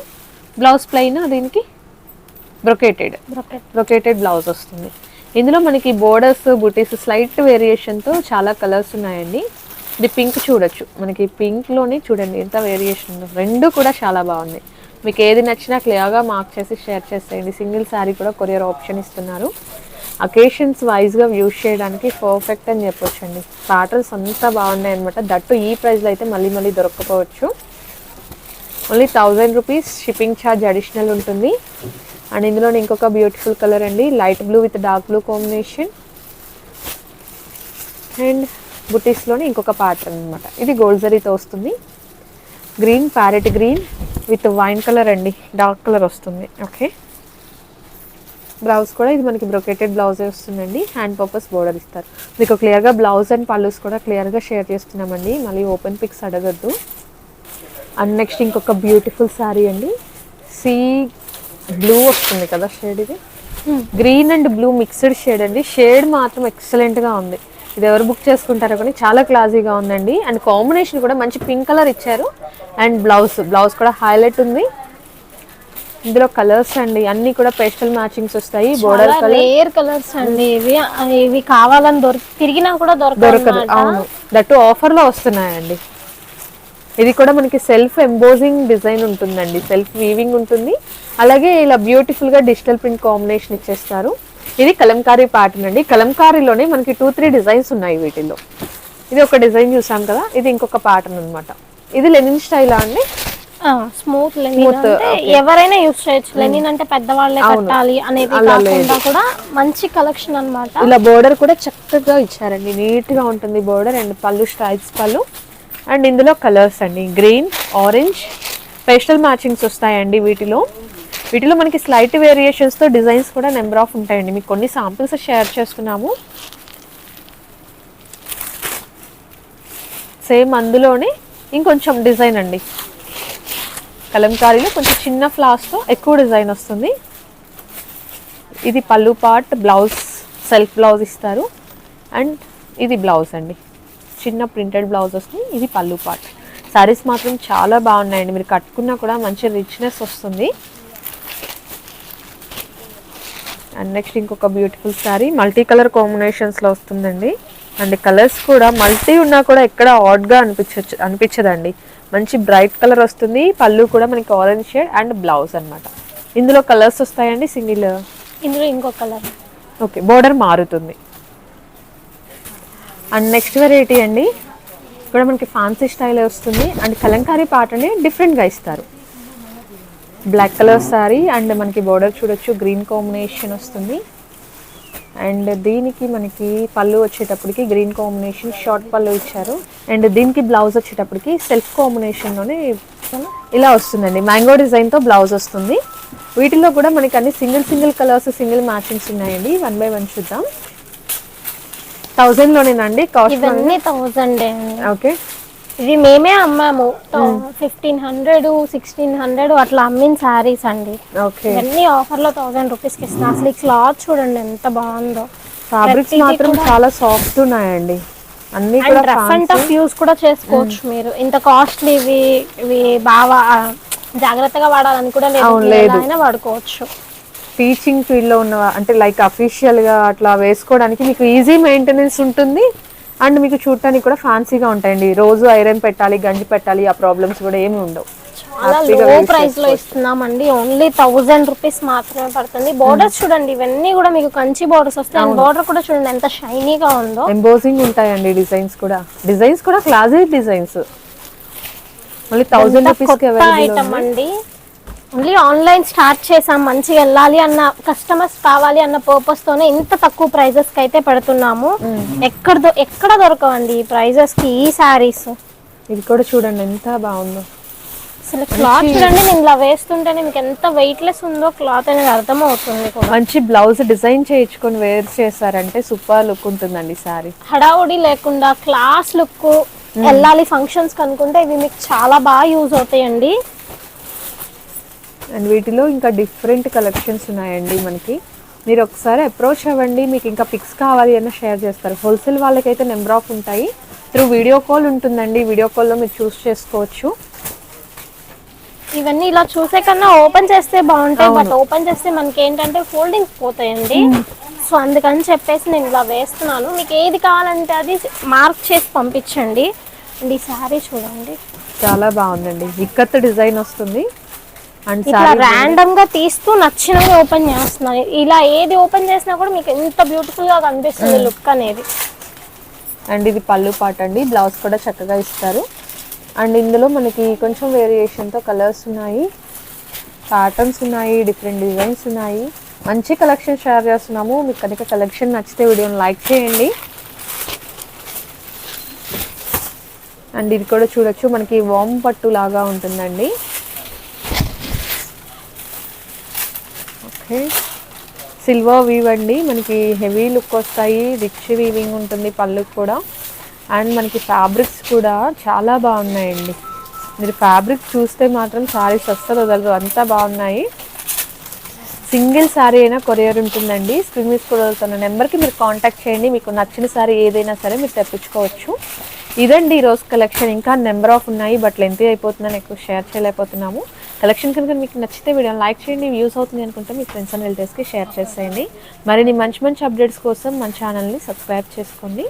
బ్లౌజ్ ప్లెయిన్ దీనికి? బ్రొకేటెడ్ బ్రొకేటెడ్ బ్లౌజ్ వస్తుంది. ఇందులో మనకి బోర్డర్స్ బుటీస్ స్లైట్ వేరియేషన్తో చాలా కలర్స్ ఉన్నాయండి. ఇది పింక్ చూడొచ్చు. మనకి పింక్లోనే చూడండి ఎంత వేరియేషన్ రెండు కూడా చాలా బాగుంది మీకు ఏది నచ్చినా క్లియర్గా మార్క్ చేసి షేర్ చేసేయండి. సింగిల్ శారీ కూడా కొరియర్ ఆప్షన్ ఇస్తున్నారు. అకేషన్స్ వైజ్గా యూజ్ చేయడానికి పర్ఫెక్ట్ అని చెప్పొచ్చు అండి ప్యాటర్న్స్ అంతా బాగున్నాయి అనమాట దట్టు ఈ ప్రైస్లో అయితే మళ్ళీ మళ్ళీ దొరకకపోవచ్చు. Only thousand rupees shipping charge additional ఉంటుంది. అండ్ ఇందులో ఇంకొక బ్యూటిఫుల్ కలర్ అండి. Light blue with dark blue combination and బుటీస్లోని ఇంకొక ప్యాటర్న్ అనమాట ఇది గోల్డ్ జరీతో వస్తుంది. Green parrot green with wine colour అండి. డార్క్ కలర్ వస్తుంది. ఓకే. బ్లౌజ్ కూడా ఇది మనకి బ్రొకేటెడ్ బ్లౌజే వస్తుందండి. హ్యాండ్ పర్పస్ బోర్డర్ ఇస్తారు. మీకు క్లియర్గా బ్లౌజ్ అండ్ పళ్ళుస్ కూడా క్లియర్గా షేర్ చేస్తున్నామండి. మళ్ళీ ఓపెన్ పిక్స్ అడగద్దు. అండ్ నెక్స్ట్ ఇంకొక బ్యూటిఫుల్ శారీ అండి. సీ బ్లూ వస్తుంది కదా షేడ్ ఇది. Green and blue mixed shade అండి. షేడ్ మాత్రం ఎక్సలెంట్గా ఉంది. ఇది ఎవరు బుక్ చేసుకుంటారో కానీ చాలా క్లాసీగా ఉందండి. అండ్ కాంబినేషన్ కూడా మంచి పింక్ కలర్ ఇచ్చారు. అండ్ బ్లౌజ్ బ్లౌజ్ కూడా హైలైట్ ఉంది. ఇందులో కలర్స్ అండి అన్ని కూడా పేస్టల్ మ్యాచింగ్స్ వస్తాయి బోర్డర్ కలర్ కలర్స్ అండి ఇవి. ఇవి కావాలని దొరికి తిరిగినా కూడా దొరకదు అవును. దట్టు ఆఫర్లో వస్తున్నాయండి. ఇది కూడా మనకి సెల్ఫ్ ఎంబోజింగ్ డిజైన్ ఉంటుందండి. సెల్ఫ్ వీవింగ్ ఉంటుంది. అలాగే ఇలా బ్యూటిఫుల్గా డిజిటల్ ప్రింట్ కాంబినేషన్ ఇచ్చేస్తారు. ఇది కలంకారీ ప్యాటర్న్ అండి. కలంకారీలోనే మనకి టూ త్రీ డిజైన్స్ ఉన్నాయి వీటిల్లో. ఇది ఒక డిజైన్ చూసాం కదా? ఇది ఇంకొక ప్యాటర్న్ అన్నమాట. ఇది లెనిన్ స్టైలా అండి? Smooth linen. ఎవరైనా యూస్ చేయొచ్చు. లెనిన్ అంటే పెద్దవాళ్ళే కట్టాలి అనేది కాకుండా కూడా మంచి కలెక్షన్ అన్నమాట. ఇలా బోర్డర్ కూడా చక్కగా ఇచ్చారండి. నీట్గా ఉంటుంది బోర్డర్ అండ్ పళ్ళు స్టైల్స్ పళ్ళు. అండ్ ఇందులో కలర్స్ అండి. గ్రీన్ ఆరెంజ్ పేస్టల్ మ్యాచింగ్స్ వస్తాయండి వీటిలో. వీటిలో మనకి స్లైట్ వేరియేషన్స్తో డిజైన్స్ కూడా నెంబర్ ఆఫ్ ఉంటాయండి. మీకు కొన్ని సాంపిల్స్ షేర్ చేసుకున్నాము. సేమ్ అందులోనే ఇంకొంచెం డిజైన్ అండి. కలంకారీలో కొంచెం చిన్న ఫ్లాస్తో ఎక్కువ డిజైన్ వస్తుంది. ఇది పళ్ళు పార్ట్ బ్లౌజ్ సెల్ఫ్ బ్లౌజ్ ఇస్తారు. అండ్ ఇది బ్లౌజ్ అండి. చిన్న ప్రింటెడ్ బ్లౌజ్ వస్తుంది. ఇది పళ్ళు పార్ట్ సారీస్ మాత్రం చాలా బాగున్నాయండి. మీరు కట్టుకున్నా కూడా మంచి రిచ్నెస్ వస్తుంది. అండ్ నెక్స్ట్ ఇంకొక బ్యూటిఫుల్ శారీ మల్టీ కలర్ కాంబినేషన్స్లో వస్తుందండి. అండ్ కలర్స్ కూడా మల్టీ ఉన్నా కూడా ఎక్కడ ఆడ్గా అనిపించచ్చు అనిపించదండి. మంచి బ్రైట్ కలర్ వస్తుంది. పళ్ళు కూడా మనకి ఆరెంజ్ షేడ్ అండ్ బ్లౌజ్ అన్నమాట. ఇందులో కలర్స్ వస్తాయండి సింగిల్? ఇందులో ఇంకో కలర్ ఓకే బోర్డర్ మారుతుంది. అండ్ నెక్స్ట్ వెరైటీ అండి. ఇక్కడ మనకి ఫ్యాన్సీ స్టైల్ వస్తుంది. అండ్ కలంకారీ పాటని డిఫరెంట్గా ఇస్తారు. బ్లాక్ కలర్ సారీ అండ్ మనకి బోర్డర్ చూడొచ్చు గ్రీన్ కాంబినేషన్ వస్తుంది. అండ్ దీనికి మనకి పళ్ళు వచ్చేటప్పటికి గ్రీన్ కాంబినేషన్ షార్ట్ పళ్ళు ఇచ్చారు. అండ్ దీనికి బ్లౌజ్ వచ్చేటప్పటికి సెల్ఫ్ కాంబినేషన్లోనే ఇలా వస్తుందండి. మ్యాంగో డిజైన్తో బ్లౌజ్ వస్తుంది. వీటిలో కూడా మనకి అన్ని single single colours single matchings ఉన్నాయండి. వన్ బై వన్ చూద్దాం. థౌజండ్లోనేనండి కాస్ట్ ఓకే ఇవి మేమే అమ్మాము. ఫిఫ్టీన్ హండ్రెడ్ సిక్స్టీన్ హండ్రెడ్ అట్లా అమ్మిన శారీస్ అండి. ఓకే. ఇవన్నీ ఆఫర్లో థౌసండ్ రూపీస్కి ఇస్తున్నా అసలు ఈ క్లాత్ చూడండి ఎంత బాగుందో. ఫ్యాబ్రిక్స్ మాత్రం చాలా సాఫ్ట్ ఉన్నాయండి. అన్ని కూడా rough and fancy. Tough use కూడా చేసుకోవచ్చు మీరు. ఇంత కాస్ట్లీ ఇవి ఇవి బాగా జాగ్రత్తగా వాడాలని కూడా లేదు. వాడుకోవచ్చు. టీచింగ్ ఫీల్డ్లో ఉన్న అంటే లైక్ అఫీషియల్గా అట్లా వేసుకోవడానికి మీకు ఈజీ మెయింటెనెన్స్ ఉంటుంది. అండ్ మీకు చూడటానికి కూడా ఫ్యాన్సీగా ఉంటాయండి. రోజు ఐరన్ పెట్టాలి గంజి పెట్టాలి ఆ ప్రాబ్లమ్స్ కూడా ఏమి ఉండవు. చాలా లో ప్రైస్లో ఇస్తున్నామండి. ఓన్లీ థౌసండ్ రూపీస్ మాత్రమే పడుతుంది. బోర్డర్స్ చూడండి ఇవన్నీ కూడా మీకు కంచి బోర్డర్స్ వస్తాయి. అండ్ బోర్డర్ కూడా చూడండి ఎంత షైనీగా ఉందో. ఎంబోజింగ్ ఉంటాయండి డిజైన్స్ కూడా. డిజైన్స్ కూడా క్లాసీ డిజైన్స్ మళ్ళీ థౌసండ్ రూపీస్ ఐటమ్ అండి. ఓన్లీ ఆన్లైన్ స్టార్ట్ చేసాం మంచిగా వెళ్ళాలి అన్న కస్టమర్స్ కావాలి అన్న పర్పస్ తోనే ఇంత తక్కువ ప్రైజెస్కి అయితే పెడుతున్నాము. ఎక్కడ ఎక్కడ దొరకవండి ఈ ప్రైజెస్కి ఈ సారీస్ ఇది కూడా చూడండి ఎంత బాగుందో. అసలు క్లాత్ చూడండి నేను ఇలా వేస్తుంటేనే మీకు ఎంత వెయిట్లెస్ ఉందో క్లాత్ అనేది అర్థమవుతుంది కూడా. మంచి బ్లౌజ్ డిజైన్ చేయించుకొని వేర్ చేశారంటే సూపర్ లుక్ ఉంటుందండి సారీ హడావుడి లేకుండా క్లాస్ లుక్ వెళ్ళాలి ఫంక్షన్స్ కనుకుంటే ఇవి మీకు చాలా బాగా యూజ్ అవుతాయండి. అండ్ వీటిలో ఇంకా డిఫరెంట్ కలెక్షన్స్ ఉన్నాయండి మనకి. మీరు ఒకసారి అప్రోచ్ అవ్వండి మీకు ఇంకా పిక్స్ కావాలి అన్న షేర్ చేస్తారు. హోల్సేల్ వాళ్ళకైతే నెంబర్ ఆఫ్ ఉంటాయి. త్రూ వీడియో కాల్ ఉంటుందండి. వీడియో కాల్లో మీరు చూస్ చేసుకోవచ్చు. ఇవన్నీ ఇలా చూసే కన్నా ఓపెన్ చేస్తే బాగుంటాయి. బట్ ఓపెన్ చేస్తే మనకి ఏంటంటే ఫోల్డింగ్స్ పోతాయండి సో అందుకని చెప్పేసి నేను ఇలా వేస్తున్నాను. మీకు ఏది కావాలంటే అది మార్క్ చేసి పంపించండి. అండ్ ఈ శారీ చూడండి. చాలా బాగుందండి. ఇక్కత్ డిజైన్ వస్తుంది. ఇట్లా ర్యాండమ్గా తీస్తూ నచ్చినవి ఓపెన్ చేస్తున్నాను ఇలా ఏది ఓపెన్ చేసినా కూడా మీకు ఎంత బ్యూటిఫుల్గా కనిపిస్తుంది లుక్ అనేది. అండ్ ఇది పళ్ళు పాట అండి. బ్లౌజ్ కూడా చక్కగా ఇస్తారు. అండ్ ఇందులో మనకి కొంచెం వేరియేషన్తో కలర్స్ ఉన్నాయి. ప్యాటర్న్స్ ఉన్నాయి డిఫరెంట్ డిజైన్స్ ఉన్నాయి. మంచి కలెక్షన్ షేర్ చేస్తున్నాము. మీకు కనుక కలెక్షన్ నచ్చితే వీడియోని లైక్ చేయండి. అండ్ ఇది కూడా చూడొచ్చు. మనకి వామ్ పట్టు లాగా ఉంటుందండి. ఓకే. సిల్వర్ వీవ్ అండి. మనకి హెవీ లుక్ వస్తాయి. రిచ్ వీవింగ్ ఉంటుంది పళ్ళుకి కూడా. అండ్ మనకి ఫ్యాబ్రిక్స్ కూడా చాలా బాగున్నాయండి. మీరు ఫ్యాబ్రిక్ చూస్తే మాత్రం శారీస్ అస్సలు వదలరు. అంతా బాగున్నాయి. సింగిల్ శారీ అయినా కొరియర్ ఉంటుందండి. స్క్రీన్ మీద కూడా వెళ్తున్న నెంబర్కి మీరు కాంటాక్ట్ చేయండి. మీకు నచ్చిన శారీ ఏదైనా సరే మీరు తెప్పించుకోవచ్చు. ఇదండి ఈరోజు కలెక్షన్ ఇంకా నెంబర్ ఆఫ్ ఉన్నాయి బట్ లెంతీ అయిపోతుందని ఎక్కువ షేర్ చేయలేకపోతున్నాము. కలెక్షన్ కనుక మీకు నచ్చితే వీడియోని లైక్ చేయండి వ్యూస్ అవుతుంది అనుకుంటే మీ ఫ్రెండ్స్ అండ్ రిలేటివ్స్కి షేర్ చేసేయండి. మరిన్ని మంచి మంచి అప్డేట్స్ కోసం మన ఛానల్ని సబ్స్క్రైబ్ చేసుకోండి.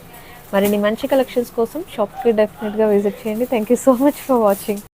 మరిన్ని మంచి కలెక్షన్స్ కోసం షాప్కి డెఫినెట్గా విజిట్ చేయండి. Thank you so much for watching